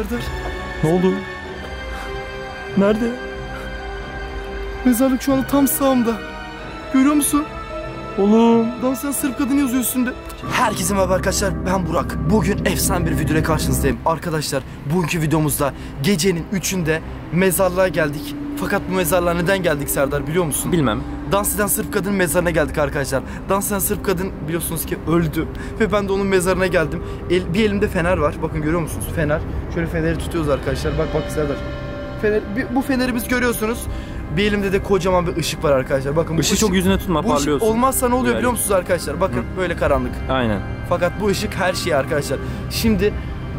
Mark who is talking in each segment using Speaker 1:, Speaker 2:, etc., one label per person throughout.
Speaker 1: Serdar
Speaker 2: Ne oldu? Nerede?
Speaker 1: mezarlık şu anda tam sağımda. Görüyor musun?
Speaker 2: Oğlum.
Speaker 1: Dans eden Sırp kadın yazıyor üstünde. Herkese merhaba arkadaşlar ben Burak. Bugün efsane bir videoyla karşınızdayım. Arkadaşlar bugünkü videomuzda gecenin 3'ünde mezarlığa geldik. Fakat bu mezarlığa neden geldik Serdar biliyor musun?
Speaker 2: Bilmem.
Speaker 1: Dans eden Sırp kadının mezarına geldik arkadaşlar. Dans eden Sırp kadın biliyorsunuz ki öldü. Ve ben de onun mezarına geldim. El- bir elimde fener var. Bakın görüyor musunuz? Fener. Şöyle feneri tutuyoruz arkadaşlar. Bak bak Serdar. Fener, bu feneri biz görüyorsunuz. Bir elimde de kocaman bir ışık var arkadaşlar. Bakın bu
Speaker 2: Işığı çok yüzüne tutma
Speaker 1: bu ışık
Speaker 2: parlıyorsun.
Speaker 1: olmazsa ne oluyor biliyor musunuz arkadaşlar? Bakın böyle karanlık.
Speaker 2: Aynen.
Speaker 1: Fakat bu ışık her şey arkadaşlar. Şimdi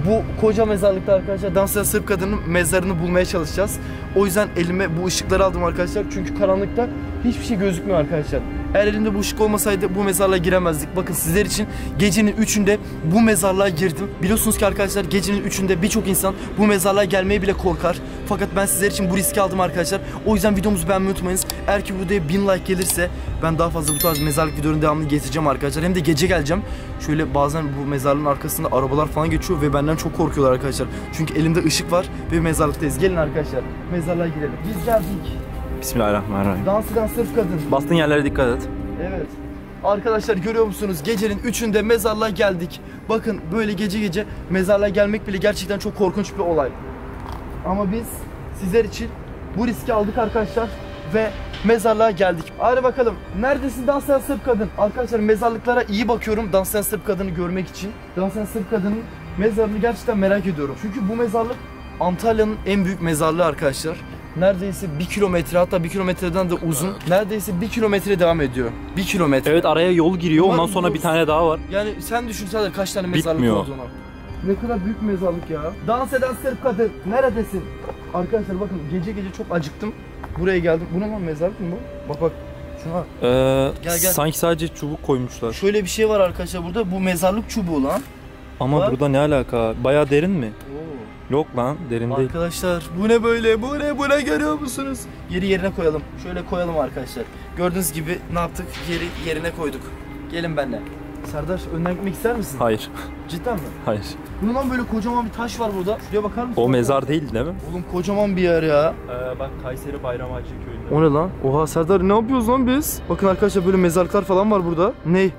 Speaker 1: bu koca mezarlıkta arkadaşlar dans eden Sırp kadının mezarını bulmaya çalışacağız. O yüzden elime bu ışıkları aldım arkadaşlar. Çünkü karanlıkta hiçbir şey gözükmüyor arkadaşlar. Eğer elimde bu ışık olmasaydı bu mezarlığa giremezdik. Bakın sizler için gecenin 3'ünde bu mezarlığa girdim. Biliyorsunuz ki arkadaşlar gecenin 3'ünde birçok insan bu mezarlığa gelmeye bile korkar. Fakat ben sizler için bu riski aldım arkadaşlar. O yüzden videomuzu beğenmeyi unutmayınız. Eğer ki videoya 1000 like gelirse ben daha fazla bu tarz mezarlık videolarının devamını getireceğim arkadaşlar. Hem de gece geleceğim. Şöyle bazen bu mezarlığın arkasında arabalar falan geçiyor ve benden çok korkuyorlar arkadaşlar. Çünkü elimde ışık var ve mezarlıktayız. Gelin arkadaşlar mezarlığa girelim. Biz geldik.
Speaker 2: Bismillahirrahmanirrahim.
Speaker 1: Dans eden sırf kadın.
Speaker 2: Bastığın yerlere dikkat et.
Speaker 1: Evet. Arkadaşlar görüyor musunuz? Gecenin 3'ünde mezarlığa geldik. Bakın böyle gece gece mezarlığa gelmek bile gerçekten çok korkunç bir olay. Ama biz sizler için bu riski aldık arkadaşlar ve mezarlığa geldik. Hadi bakalım. Neredesin dans eden Sırp kadın? Arkadaşlar mezarlıklara iyi bakıyorum dans eden Sırp kadını görmek için. Dans eden Sırp kadının mezarını gerçekten merak ediyorum. Çünkü bu mezarlık Antalya'nın en büyük mezarlığı arkadaşlar. Neredeyse bir kilometre hatta bir kilometreden de uzun. Neredeyse bir kilometre devam ediyor. Bir kilometre.
Speaker 2: Evet araya yol giriyor. Ondan sonra bir tane daha var.
Speaker 1: Yani sen düşünsene kaç tane mezarlık
Speaker 2: Bitmiyor.
Speaker 1: olduğunu. Ne kadar büyük mezarlık ya. Dans eden Sırp kadın neredesin? Arkadaşlar bakın gece gece çok acıktım. Buraya geldim. Bu ne lan mezarlık mı bu? Bak bak. Şuna bak.
Speaker 2: Ee,
Speaker 1: Gel, gel.
Speaker 2: Sanki sadece çubuk koymuşlar.
Speaker 1: Şöyle bir şey var arkadaşlar burada. Bu mezarlık çubuğu lan.
Speaker 2: Ama
Speaker 1: Bak.
Speaker 2: burada ne alaka? Bayağı derin mi? Yok lan derin değil.
Speaker 1: Arkadaşlar bu ne böyle? Bu ne? Bu ne görüyor musunuz? Yeri yerine koyalım. Şöyle koyalım arkadaşlar. Gördüğünüz gibi ne yaptık? Yeri yerine koyduk. Gelin benimle. Serdar önden gitmek ister misin?
Speaker 2: Hayır.
Speaker 1: Cidden mi?
Speaker 2: Hayır.
Speaker 1: Bu lan böyle kocaman bir taş var burada. Şuraya bakar mısın?
Speaker 2: O mezar değil değil mi?
Speaker 1: Oğlum kocaman bir yer ya.
Speaker 2: Ee, bak Kayseri Bayramacı köyünde.
Speaker 1: O ne lan? Oha Serdar ne yapıyoruz lan biz? Bakın arkadaşlar böyle mezarlıklar falan var burada. Ne?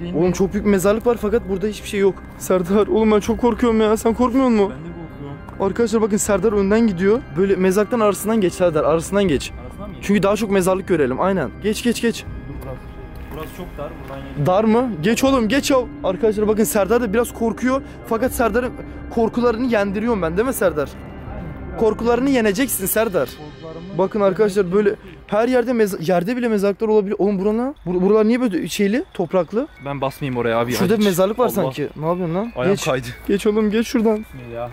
Speaker 2: Değil
Speaker 1: Oğlum çok büyük mezarlık var fakat burada hiçbir şey yok. Serdar oğlum ben çok korkuyorum ya. Sen korkmuyor musun?
Speaker 2: Ben de korkuyorum.
Speaker 1: Arkadaşlar bakın Serdar önden gidiyor. Böyle mezarlıktan arasından geç Serdar arasından geç.
Speaker 2: Arasından mı
Speaker 1: Çünkü daha çok mezarlık görelim aynen. Geç geç geç.
Speaker 2: Burası, çok dar. Buradan yeni.
Speaker 1: Dar mı? Geç oğlum geç o. Arkadaşlar bakın Serdar da biraz korkuyor. Fakat Serdar'ın korkularını yendiriyorum ben değil mi Serdar? Korkularını yeneceksin Serdar. Bakın arkadaşlar böyle her yerde yerde bile mezarlıklar olabilir. Oğlum buralar, bur- buralar niye böyle şeyli, topraklı?
Speaker 2: Ben basmayayım oraya abi.
Speaker 1: Şurada bir mezarlık var
Speaker 2: Allah.
Speaker 1: sanki. Ne yapıyorsun lan?
Speaker 2: Ayağım
Speaker 1: geç.
Speaker 2: kaydı.
Speaker 1: Geç oğlum geç şuradan.
Speaker 2: Bismillah.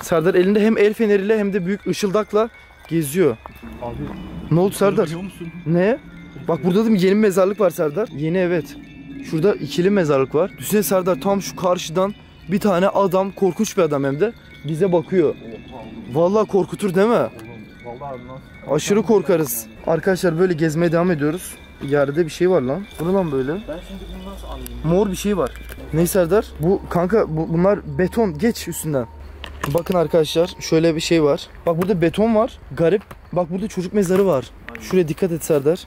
Speaker 1: Serdar elinde hem el feneriyle hem de büyük ışıldakla geziyor.
Speaker 2: Abi.
Speaker 1: Ne oldu Serdar? Ne? Bak burada da bir yeni mezarlık var Serdar. Yeni evet. Şurada ikili mezarlık var. Düşünsene Serdar tam şu karşıdan bir tane adam korkunç bir adam hem de bize bakıyor. Vallahi korkutur değil mi? Aşırı korkarız. Arkadaşlar böyle gezmeye devam ediyoruz. Yerde bir şey var lan. Bu lan böyle?
Speaker 2: Ben şimdi bunu nasıl anlayayım?
Speaker 1: Mor bir şey var. Ne Serdar? Bu kanka bu, bunlar beton. Geç üstünden. Bakın arkadaşlar şöyle bir şey var. Bak burada beton var. Garip. Bak burada çocuk mezarı var. Şuraya dikkat et Serdar.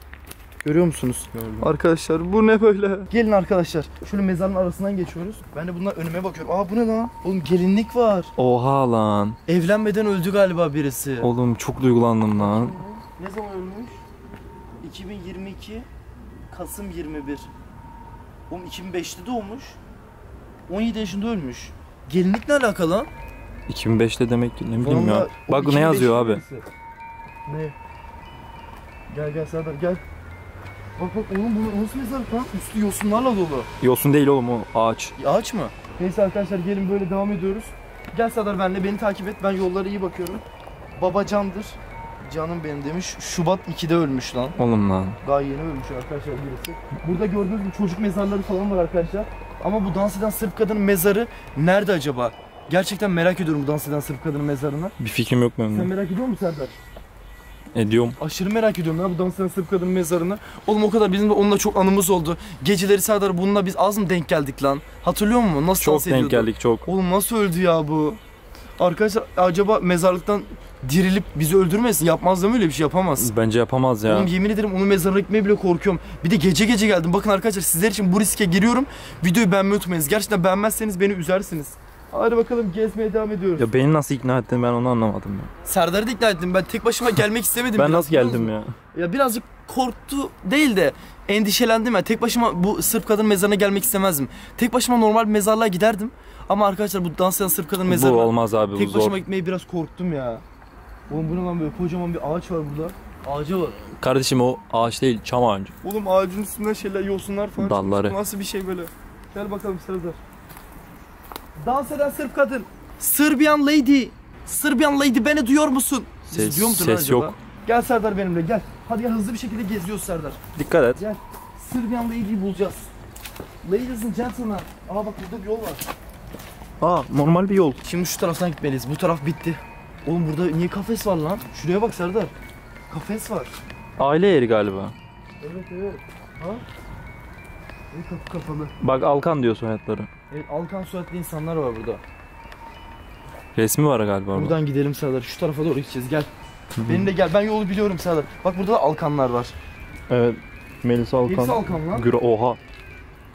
Speaker 1: Görüyor musunuz?
Speaker 2: Gördüm.
Speaker 1: Arkadaşlar bu ne böyle? Gelin arkadaşlar. Şöyle mezarın arasından geçiyoruz. Ben de bundan önüme bakıyorum. Aa bu ne lan? Oğlum gelinlik var.
Speaker 2: Oha lan.
Speaker 1: Evlenmeden öldü galiba birisi.
Speaker 2: Oğlum çok duygulandım lan.
Speaker 1: Ne zaman ölmüş? 2022 Kasım 21. Oğlum 2005'te doğmuş. 17 yaşında ölmüş. Gelinlik ne alakalı lan?
Speaker 2: 2005'te demek ki ne bileyim ya. Bak ne
Speaker 1: 2005
Speaker 2: yazıyor abi.
Speaker 1: Ne? Gel gel Serdar gel. Bak bak oğlum bu nasıl mezarlık lan? Üstü yosunlarla dolu.
Speaker 2: Yosun değil oğlum o ağaç.
Speaker 1: Ağaç mı? Neyse arkadaşlar gelin böyle devam ediyoruz. Gel Serdar benle beni takip et. Ben yollara iyi bakıyorum. Baba candır. Canım benim demiş. Şubat 2'de ölmüş lan.
Speaker 2: Oğlum lan.
Speaker 1: Daha yeni ölmüş arkadaşlar birisi. Burada gördüğünüz gibi çocuk mezarları falan var arkadaşlar. Ama bu dans eden Sırp kadının mezarı nerede acaba? Gerçekten merak ediyorum bu dans eden Sırp kadının mezarını.
Speaker 2: Bir fikrim yok benim
Speaker 1: Sen merak ediyor musun Serdar?
Speaker 2: Ediyorum.
Speaker 1: Aşırı merak ediyorum ya bu dans eden Sırp kadının mezarını. Oğlum o kadar bizim de onunla çok anımız oldu. Geceleri Serdar bununla biz az mı denk geldik lan? Hatırlıyor musun? Nasıl
Speaker 2: Çok
Speaker 1: dans ediyordu?
Speaker 2: denk geldik çok.
Speaker 1: Oğlum nasıl öldü ya bu? Arkadaşlar acaba mezarlıktan dirilip bizi öldürmesin? Yapmaz değil mi öyle bir şey yapamaz.
Speaker 2: Bence yapamaz ya.
Speaker 1: Oğlum yemin ederim onun mezarına gitmeye bile korkuyorum. Bir de gece gece geldim. Bakın arkadaşlar sizler için bu riske giriyorum. Videoyu beğenmeyi unutmayınız. Gerçekten beğenmezseniz beni üzersiniz. Hadi bakalım gezmeye devam ediyoruz.
Speaker 2: Ya beni nasıl ikna ettin ben onu anlamadım ya.
Speaker 1: Serdar'ı da ikna ettim. Ben tek başıma gelmek istemedim.
Speaker 2: Ben
Speaker 1: biraz,
Speaker 2: nasıl geldim ya?
Speaker 1: Ya birazcık korktu değil de endişelendim ya. Tek başıma bu Sırp kadın mezarına gelmek istemezdim. Tek başıma normal bir mezarlığa giderdim. Ama arkadaşlar bu dans eden Sırp kadın
Speaker 2: Bu
Speaker 1: mezarına
Speaker 2: olmaz abi bu
Speaker 1: tek
Speaker 2: zor.
Speaker 1: başıma gitmeye biraz korktum ya. Oğlum bu ne lan böyle kocaman bir ağaç var burada. Ağaca bak.
Speaker 2: Kardeşim o ağaç değil çam ağacı.
Speaker 1: Oğlum ağacın üstünden şeyler yosunlar falan
Speaker 2: Dalları.
Speaker 1: çıkmış. Nasıl bir şey böyle? Gel bakalım Serdar. Dans eden Sırp kadın. Serbian lady. Serbian lady beni duyuyor musun? Bizi
Speaker 2: Ses-
Speaker 1: duyuyor musun
Speaker 2: ses
Speaker 1: acaba?
Speaker 2: yok.
Speaker 1: Gel Serdar benimle gel. Hadi gel hızlı bir şekilde geziyoruz Serdar.
Speaker 2: Dikkat et.
Speaker 1: Gel. Serbian lady'yi bulacağız. Ladies and gentlemen. Aa bak burada bir yol var.
Speaker 2: Aa normal bir yol.
Speaker 1: Şimdi şu taraftan gitmeliyiz. Bu taraf bitti. Oğlum burada niye kafes var lan? Şuraya bak Serdar. Kafes var.
Speaker 2: Aile yeri galiba.
Speaker 1: Evet evet. Ha? Ve kapı kapalı.
Speaker 2: Bak Alkan diyor soyadları.
Speaker 1: Evet, Alkan soyadlı insanlar var burada.
Speaker 2: Resmi var galiba orada.
Speaker 1: Buradan gidelim Serdar. Şu tarafa doğru gideceğiz. Gel.
Speaker 2: Hı hı.
Speaker 1: Benimle gel. Ben yolu biliyorum Serdar. Bak burada da Alkanlar var.
Speaker 2: Evet. Melisa Alkan.
Speaker 1: Hepsi Alkan lan.
Speaker 2: Güro oha.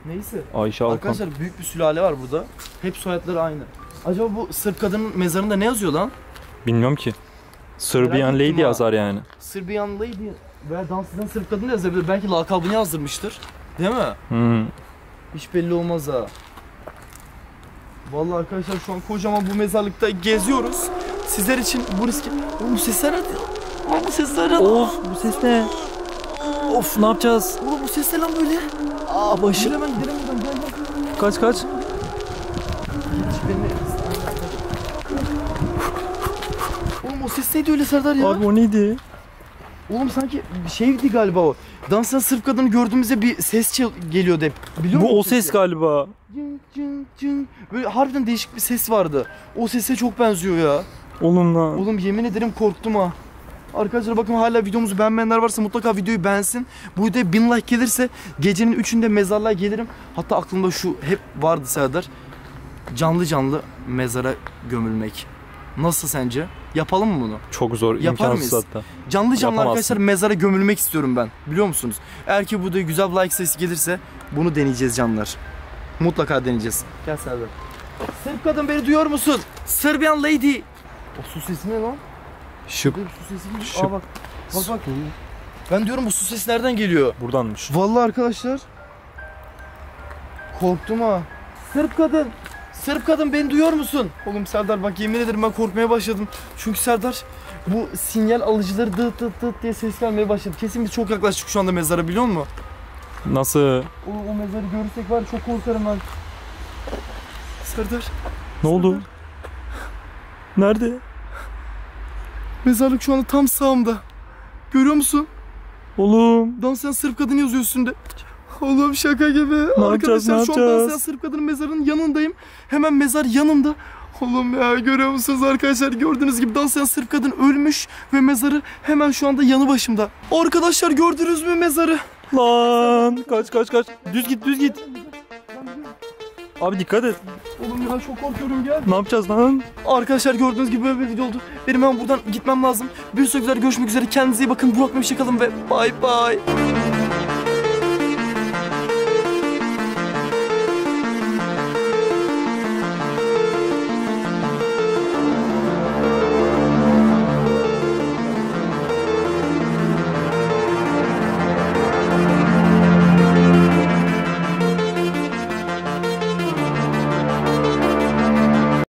Speaker 1: Neyse.
Speaker 2: Ayşe Alkan.
Speaker 1: Arkadaşlar büyük bir sülale var burada. Hep soyadları aynı. Acaba bu Sırp kadının mezarında ne yazıyor lan?
Speaker 2: Bilmiyorum ki. Serbian Lady
Speaker 1: ha.
Speaker 2: yazar yani.
Speaker 1: Serbian Lady veya dans eden Sırp kadın da yazabilir. Belki lakabını yazdırmıştır. Değil mi?
Speaker 2: Hı.
Speaker 1: Hiç belli olmaz ha. Vallahi arkadaşlar şu an kocaman bu mezarlıkta geziyoruz. Sizler için bu riski... Oğlum bu sesler nerede? Oğlum bu sesler nerede?
Speaker 2: Of bu ses ne? Of ne yapacağız?
Speaker 1: Oğlum bu ses ne lan böyle?
Speaker 2: Aa başı.
Speaker 1: Hemen gidelim buradan gel gel.
Speaker 2: Kaç kaç.
Speaker 1: Oğlum o ses neydi öyle Serdar ya?
Speaker 2: Abi o neydi?
Speaker 1: Oğlum sanki şeydi galiba o. Dansın Sırp kadını gördüğümüzde bir ses geliyordu hep. Biliyor musun
Speaker 2: Bu o ses galiba.
Speaker 1: Cın cın cın. Böyle harbiden değişik bir ses vardı. O sese çok benziyor ya.
Speaker 2: Oğlum lan.
Speaker 1: Oğlum yemin ederim korktum ha. Arkadaşlar bakın hala videomuzu beğenmeyenler varsa mutlaka videoyu beğensin. Bu videoya 1000 like gelirse gecenin 3'ünde mezarlığa gelirim. Hatta aklımda şu hep vardı Serdar. Canlı canlı mezara gömülmek. Nasıl sence? Yapalım mı bunu?
Speaker 2: Çok zor.
Speaker 1: Yapar
Speaker 2: imkansız
Speaker 1: mıyız?
Speaker 2: hatta.
Speaker 1: Canlı canlı
Speaker 2: Yapamazsın.
Speaker 1: arkadaşlar mezara gömülmek istiyorum ben. Biliyor musunuz? Eğer ki bu videoya güzel like sayısı gelirse bunu deneyeceğiz canlar. Mutlaka deneyeceğiz. Gel Serdar. Sırp kadın beni duyuyor musun? Serbian lady. O su sesi ne lan?
Speaker 2: Şıp.
Speaker 1: Bir su sesi geliyor.
Speaker 2: Şıp.
Speaker 1: Aa bak. Bak bak. Ben diyorum bu su sesi nereden geliyor?
Speaker 2: Buradanmış.
Speaker 1: Vallahi arkadaşlar. Korktum ha. Sırp kadın. Sırp kadın beni duyuyor musun? Oğlum Serdar bak yemin ederim ben korkmaya başladım. Çünkü Serdar bu sinyal alıcıları dıt dıt dıt diye ses gelmeye başladı. Kesin biz çok yaklaştık şu anda mezara biliyor musun?
Speaker 2: Nasıl?
Speaker 1: O, o mezarı görürsek var çok korkarım ben. Serdar.
Speaker 2: Ne oldu? Nerede?
Speaker 1: Mezarlık şu anda tam sağımda. Görüyor musun?
Speaker 2: Oğlum.
Speaker 1: Dans eden Sırp kadın yazıyor üstünde. Oğlum şaka gibi.
Speaker 2: yapacağız,
Speaker 1: Arkadaşlar
Speaker 2: ne
Speaker 1: şu an eden
Speaker 2: yapacağız?
Speaker 1: Sırp kadının mezarının yanındayım. Hemen mezar yanımda. Oğlum ya görüyor musunuz arkadaşlar? Gördüğünüz gibi dans eden Sırp kadın ölmüş ve mezarı hemen şu anda yanı başımda. Arkadaşlar gördünüz mü mezarı?
Speaker 2: Lan. Kaç kaç kaç. Düz git düz git. Abi dikkat et.
Speaker 1: Oğlum ya çok korkuyorum ya.
Speaker 2: Ne yapacağız lan?
Speaker 1: Arkadaşlar gördüğünüz gibi böyle bir video oldu. Benim hemen buradan gitmem lazım. Bir sonraki videoda görüşmek üzere. Kendinize iyi bakın. Burak Memişe kalın ve bay bay.